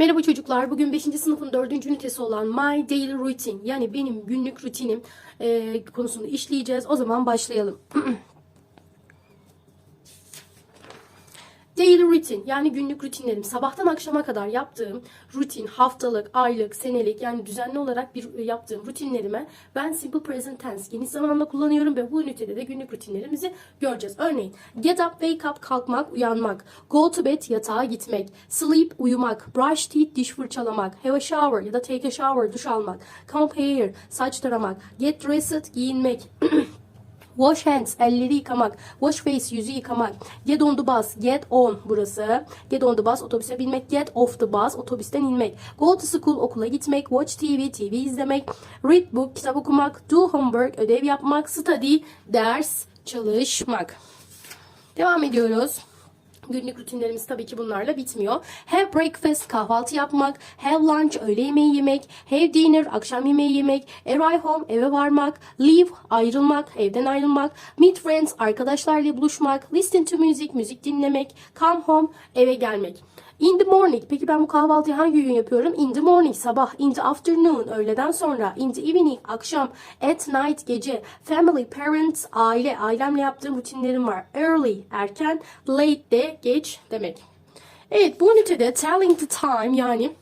Merhaba çocuklar. Bugün 5. sınıfın 4. ünitesi olan My Daily Routine yani benim günlük rutinim e, konusunu işleyeceğiz. O zaman başlayalım. Daily routine yani günlük rutinlerim. Sabahtan akşama kadar yaptığım rutin, haftalık, aylık, senelik yani düzenli olarak bir yaptığım rutinlerime ben simple present tense geniş zamanla kullanıyorum ve bu ünitede de günlük rutinlerimizi göreceğiz. Örneğin get up, wake up, kalkmak, uyanmak, go to bed, yatağa gitmek, sleep, uyumak, brush teeth, diş fırçalamak, have a shower ya da take a shower, duş almak, comb hair, saç taramak, get dressed, giyinmek, Wash hands, elleri yıkamak. Wash face, yüzü yıkamak. Get on the bus, get on burası. Get on the bus, otobüse binmek. Get off the bus, otobüsten inmek. Go to school, okula gitmek. Watch TV, TV izlemek. Read book, kitap okumak. Do homework, ödev yapmak. Study, ders, çalışmak. Devam ediyoruz. Günlük rutinlerimiz tabii ki bunlarla bitmiyor. Have breakfast, kahvaltı yapmak. Have lunch, öğle yemeği yemek. Have dinner, akşam yemeği yemek. Arrive home, eve varmak. Leave, ayrılmak, evden ayrılmak. Meet friends, arkadaşlarla buluşmak. Listen to music, müzik dinlemek. Come home, eve gelmek. In the morning. Peki ben bu kahvaltıyı hangi gün yapıyorum? In the morning sabah. In the afternoon öğleden sonra. In the evening akşam. At night gece. Family, parents, aile. Ailemle yaptığım rutinlerim var. Early erken. Late de geç demek. Evet bu ünitede telling the time yani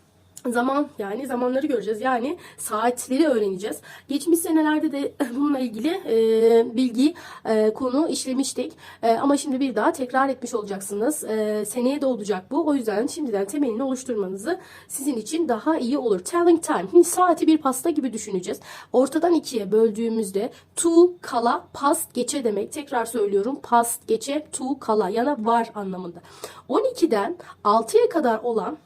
zaman yani zamanları göreceğiz. Yani saatleri öğreneceğiz. Geçmiş senelerde de bununla ilgili e, bilgi e, konu işlemiştik. E, ama şimdi bir daha tekrar etmiş olacaksınız. E, seneye de olacak bu. O yüzden şimdiden temelini oluşturmanızı sizin için daha iyi olur. Telling time. Şimdi saati bir pasta gibi düşüneceğiz. Ortadan ikiye böldüğümüzde to kala past geçe demek. Tekrar söylüyorum. Past geçe to kala yana var anlamında. 12'den 6'ya kadar olan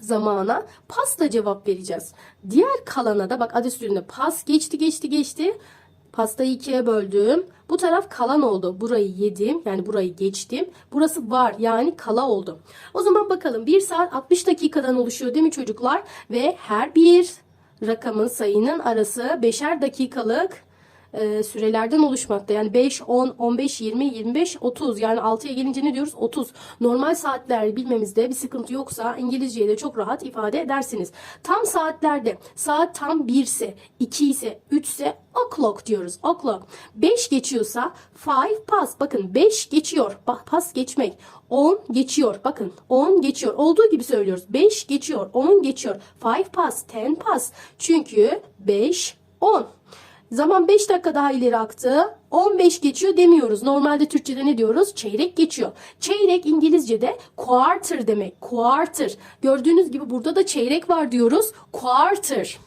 zamana pasla cevap vereceğiz. Diğer kalana da bak adı üstünde pas geçti geçti geçti. Pastayı ikiye böldüm. Bu taraf kalan oldu. Burayı yedim. Yani burayı geçtim. Burası var. Yani kala oldu. O zaman bakalım 1 saat 60 dakikadan oluşuyor değil mi çocuklar? Ve her bir rakamın sayının arası 5'er dakikalık e, sürelerden oluşmakta. Yani 5, 10, 15, 20, 25, 30. Yani 6'ya gelince ne diyoruz? 30. Normal saatler bilmemizde bir sıkıntı yoksa İngilizce'ye de çok rahat ifade edersiniz. Tam saatlerde saat tam 1 ise, 2 ise, 3 ise o'clock diyoruz. O'clock. 5 geçiyorsa 5 pass. Bakın 5 geçiyor. Pas geçmek. 10 geçiyor. Bakın 10 geçiyor. Olduğu gibi söylüyoruz. 5 geçiyor. 10 geçiyor. 5 pass. 10 pass. Çünkü 5 10. Zaman 5 dakika daha ileri aktı. 15 geçiyor demiyoruz. Normalde Türkçe'de ne diyoruz? Çeyrek geçiyor. Çeyrek İngilizce'de quarter demek. Quarter. Gördüğünüz gibi burada da çeyrek var diyoruz. Quarter.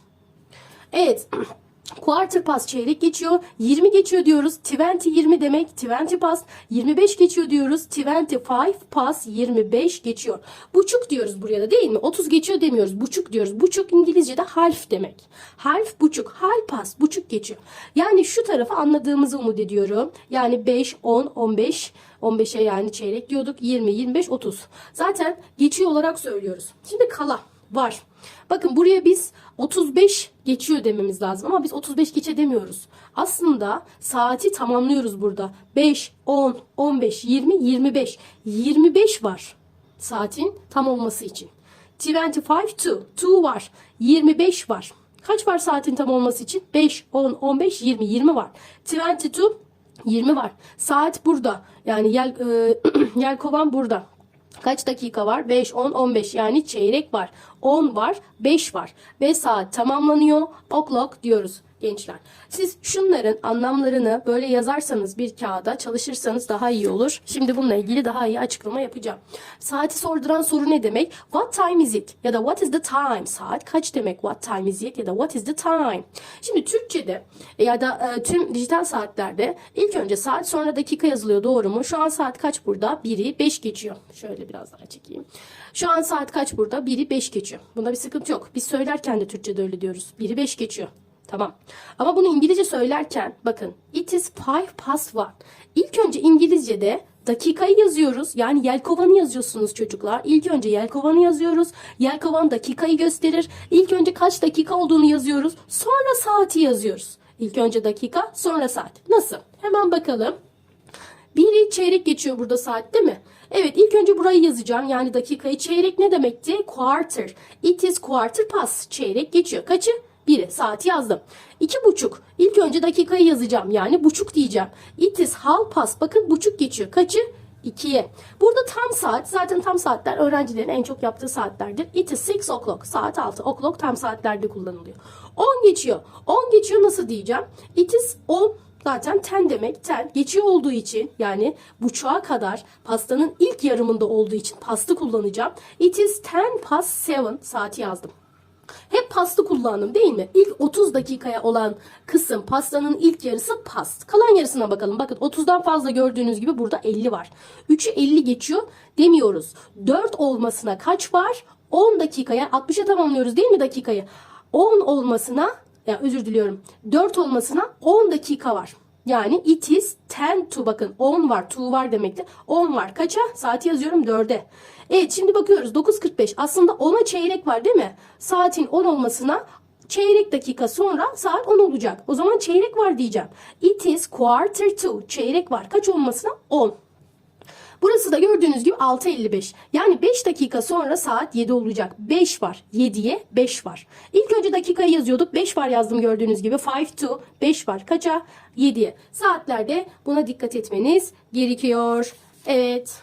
Evet. Quarter pass çeyrek geçiyor. 20 geçiyor diyoruz. 20 20 demek. 20 pass 25 geçiyor diyoruz. 25 pass 25 geçiyor. Buçuk diyoruz buraya da değil mi? 30 geçiyor demiyoruz. Buçuk diyoruz. Buçuk İngilizce'de half demek. Half buçuk. Half pass buçuk geçiyor. Yani şu tarafı anladığımızı umut ediyorum. Yani 5, 10, 15 15'e yani çeyrek diyorduk. 20, 25, 30. Zaten geçiyor olarak söylüyoruz. Şimdi kala var. Bakın buraya biz 35 geçiyor dememiz lazım ama biz 35 geçe demiyoruz. Aslında saati tamamlıyoruz burada. 5, 10, 15, 20, 25. 25 var saatin tam olması için. 25 2. 2 var. 25 var. Kaç var saatin tam olması için? 5, 10, 15, 20. 20 var. 22 20 var. Saat burada. Yani yel, e, yelkovan burada. Kaç dakika var? 5, 10, 15 yani çeyrek var. 10 var, 5 var. Ve saat tamamlanıyor. O'clock diyoruz gençler. Siz şunların anlamlarını böyle yazarsanız bir kağıda çalışırsanız daha iyi olur. Şimdi bununla ilgili daha iyi açıklama yapacağım. Saati sorduran soru ne demek? What time is it? Ya da what is the time? Saat kaç demek? What time is it? Ya da what is the time? Şimdi Türkçe'de ya da e, tüm dijital saatlerde ilk önce saat sonra dakika yazılıyor doğru mu? Şu an saat kaç burada? 1'i 5 geçiyor. Şöyle biraz daha çekeyim. Şu an saat kaç burada? 1'i 5 geçiyor. Bunda bir sıkıntı yok. Biz söylerken de Türkçe'de öyle diyoruz. 1'i 5 geçiyor. Tamam. Ama bunu İngilizce söylerken bakın it is five past one. İlk önce İngilizce'de dakikayı yazıyoruz. Yani yelkovanı yazıyorsunuz çocuklar. İlk önce yelkovanı yazıyoruz. Yelkovan dakikayı gösterir. İlk önce kaç dakika olduğunu yazıyoruz. Sonra saati yazıyoruz. İlk önce dakika sonra saat. Nasıl? Hemen bakalım. Biri çeyrek geçiyor burada saat değil mi? Evet ilk önce burayı yazacağım. Yani dakikayı. Çeyrek ne demekti? Quarter. It is quarter past. Çeyrek geçiyor. Kaçı? Biri. Saati yazdım. İki buçuk. İlk önce dakikayı yazacağım. Yani buçuk diyeceğim. It is half past. Bakın buçuk geçiyor. Kaçı? 2'ye. Burada tam saat zaten tam saatler öğrencilerin en çok yaptığı saatlerdir. It is 6 o'clock. Saat 6 o'clock tam saatlerde kullanılıyor. 10 geçiyor. 10 geçiyor nasıl diyeceğim? It is 10 zaten 10 demek 10 geçiyor olduğu için yani buçuğa kadar pastanın ilk yarımında olduğu için pastı kullanacağım. It is 10 past 7 saati yazdım. Hep pastı kullandım değil mi? İlk 30 dakikaya olan kısım pastanın ilk yarısı past. Kalan yarısına bakalım. Bakın 30'dan fazla gördüğünüz gibi burada 50 var. 3'ü 50 geçiyor demiyoruz. 4 olmasına kaç var? 10 dakikaya 60'a tamamlıyoruz değil mi dakikayı? 10 olmasına ya özür diliyorum. 4 olmasına 10 dakika var. Yani it is 10 to bakın 10 var to var demekti. 10 var. Kaça? Saati yazıyorum 4'e. Evet şimdi bakıyoruz 9.45 aslında 10'a çeyrek var değil mi? Saatin 10 olmasına çeyrek dakika sonra saat 10 olacak. O zaman çeyrek var diyeceğim. It is quarter to. Çeyrek var. Kaç olmasına? 10. Burası da gördüğünüz gibi 6.55. Yani 5 dakika sonra saat 7 olacak. 5 var. 7'ye 5 var. İlk önce dakikayı yazıyorduk. 5 var yazdım gördüğünüz gibi. 5 to 5 var. Kaça? 7'ye. Saatlerde buna dikkat etmeniz gerekiyor. Evet.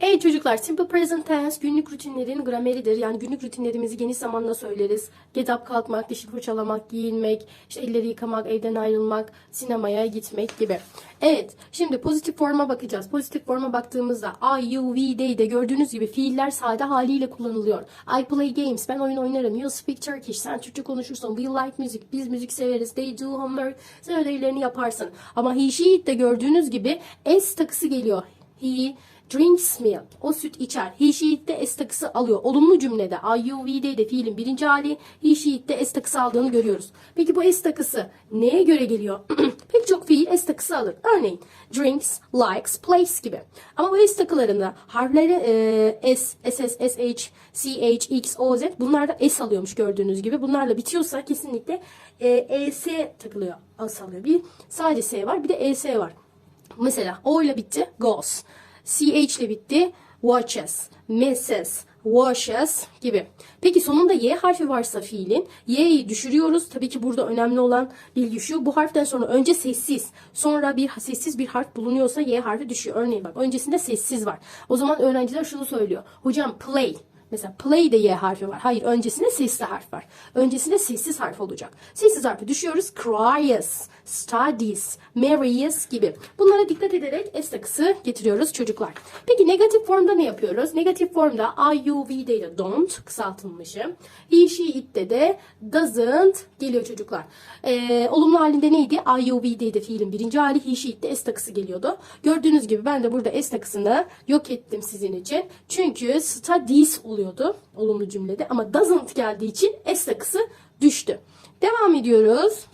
Evet çocuklar simple present tense günlük rutinlerin grameridir. Yani günlük rutinlerimizi geniş zamanda söyleriz. Get kalkmak, dişi fırçalamak, giyinmek, işte elleri yıkamak, evden ayrılmak, sinemaya gitmek gibi. Evet şimdi pozitif forma bakacağız. Pozitif forma baktığımızda I, you, we, they'de gördüğünüz gibi fiiller sade haliyle kullanılıyor. I play games, ben oyun oynarım. You speak Turkish, sen Türkçe konuşursun. We like music, biz müzik severiz. They do homework, sen ödevlerini yaparsın. Ama he, she, it de gördüğünüz gibi s takısı geliyor. He, drinks milk. O süt içer. He, she, it de s takısı alıyor. Olumlu cümlede I, you, we, they de fiilin birinci hali. He, she, it de s takısı aldığını görüyoruz. Peki bu s takısı neye göre geliyor? Pek çok fiil s takısı alır. Örneğin drinks, likes, plays gibi. Ama bu s takılarında harfleri e, s, ss, sh, ch, x, o, z bunlar da s alıyormuş gördüğünüz gibi. Bunlarla bitiyorsa kesinlikle e, es takılıyor. S alıyor. Bir sadece s var bir de es var. Mesela O ile bitti. Goes. CH ile bitti. Watches. Misses. Washes gibi. Peki sonunda Y harfi varsa fiilin Y'yi düşürüyoruz. Tabii ki burada önemli olan bilgi şu. Bu harften sonra önce sessiz. Sonra bir sessiz bir harf bulunuyorsa Y harfi düşüyor. Örneğin bak öncesinde sessiz var. O zaman öğrenciler şunu söylüyor. Hocam play. Mesela play de Y harfi var. Hayır öncesinde sesli harf var. Öncesinde sessiz harf olacak. Sessiz harfi düşüyoruz. Cries, studies, marries gibi. Bunlara dikkat ederek S takısı getiriyoruz çocuklar. Peki negatif formda ne yapıyoruz? Negatif formda I, you, we de de don't kısaltılmışı. He, she, it'te de doesn't geliyor çocuklar. Ee, olumlu halinde neydi? I, you, we de de fiilin birinci hali. He, she, it'te S takısı geliyordu. Gördüğünüz gibi ben de burada S takısını yok ettim sizin için. Çünkü studies oluyordu olumlu cümlede ama doesn't geldiği için S takısı düştü. Devam ediyoruz.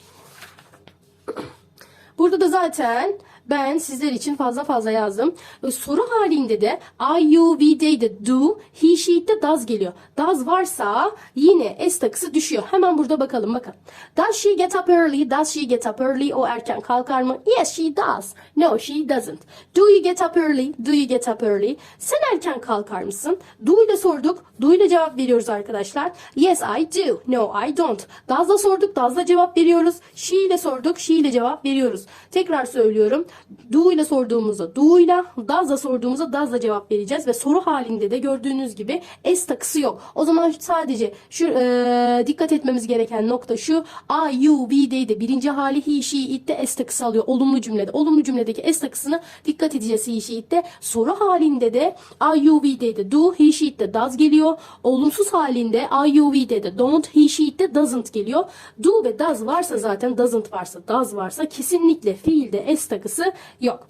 Burada da zaten ben sizler için fazla fazla yazdım. Soru halinde de I, you, we, they de do, he, she de does geliyor. Does varsa yine S takısı düşüyor. Hemen burada bakalım bakın. Does she get up early? Does she get up early? O erken kalkar mı? Yes she does. No she doesn't. Do you get up early? Do you get up early? Sen erken kalkar mısın? Do ile sorduk. Do ile cevap veriyoruz arkadaşlar. Yes I do. No I don't. Does'la sorduk. Does'la cevap veriyoruz. She ile sorduk. She ile cevap veriyoruz. Tekrar söylüyorum. Do ile sorduğumuzda do ile, does'la sorduğumuzda does'la cevap vereceğiz ve soru halinde de gördüğünüz gibi s takısı yok. O zaman sadece şu e, dikkat etmemiz gereken nokta şu. I, you, we, they de birinci hali he, she, it de s takısı alıyor. Olumlu cümlede. Olumlu cümledeki s takısını dikkat edeceğiz he, she, it de. Soru halinde de I, you, we, they de do, he, she, it de does geliyor. Olumsuz halinde I, you, we, they de don't, he, she, it de doesn't geliyor. Do ve does varsa zaten doesn't varsa, does varsa kesinlikle fiilde s takısı yok.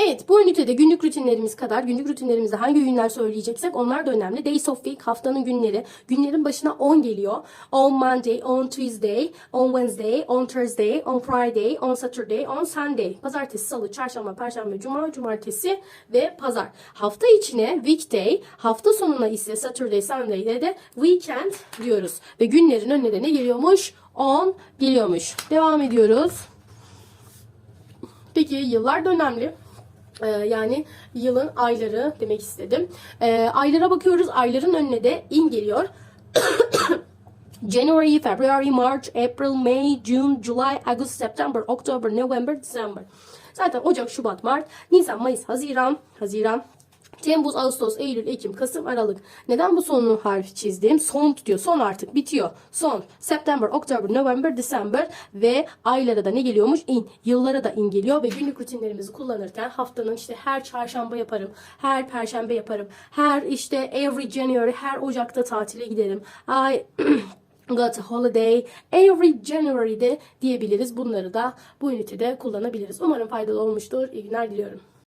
Evet bu ünitede günlük rutinlerimiz kadar günlük rutinlerimizde hangi günler söyleyeceksek onlar da önemli. Days of week haftanın günleri. Günlerin başına 10 geliyor. On Monday, on Tuesday, on Wednesday, on Thursday, on Friday, on Saturday, on Sunday. Pazartesi, salı, çarşamba, perşembe, cuma, cumartesi ve pazar. Hafta içine weekday, hafta sonuna ise Saturday, Sunday'de de weekend diyoruz. Ve günlerin önüne de ne geliyormuş? 10 geliyormuş. Devam ediyoruz. Peki yıllar da önemli. Ee, yani yılın ayları demek istedim. Ee, aylara bakıyoruz. Ayların önüne de in geliyor. January, February, March, April, May, June, July, August, September, October, November, December. Zaten Ocak, Şubat, Mart, Nisan, Mayıs, Haziran, Haziran, Temmuz, Ağustos, Eylül, Ekim, Kasım, Aralık. Neden bu sonlu harfi çizdim? Son tutuyor. Son artık bitiyor. Son. September, October, November, December ve aylara da ne geliyormuş? In. Yıllara da in geliyor ve günlük rutinlerimizi kullanırken haftanın işte her çarşamba yaparım, her perşembe yaparım, her işte every January, her Ocak'ta tatile giderim. I got a holiday every January'de diyebiliriz. Bunları da bu ünitede kullanabiliriz. Umarım faydalı olmuştur. İyi günler diliyorum.